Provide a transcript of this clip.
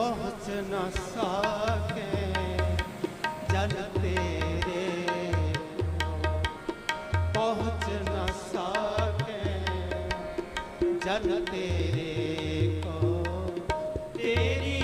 ਪਹੁੰਚ ਨਾ ਸਾਕੇ ਜਨ ਤੇਰੇ ਪਹੁੰਚ ਨਾ ਸਾਕੇ ਜਨ ਤੇਰੇ ਕੋ ਤੇਰੀ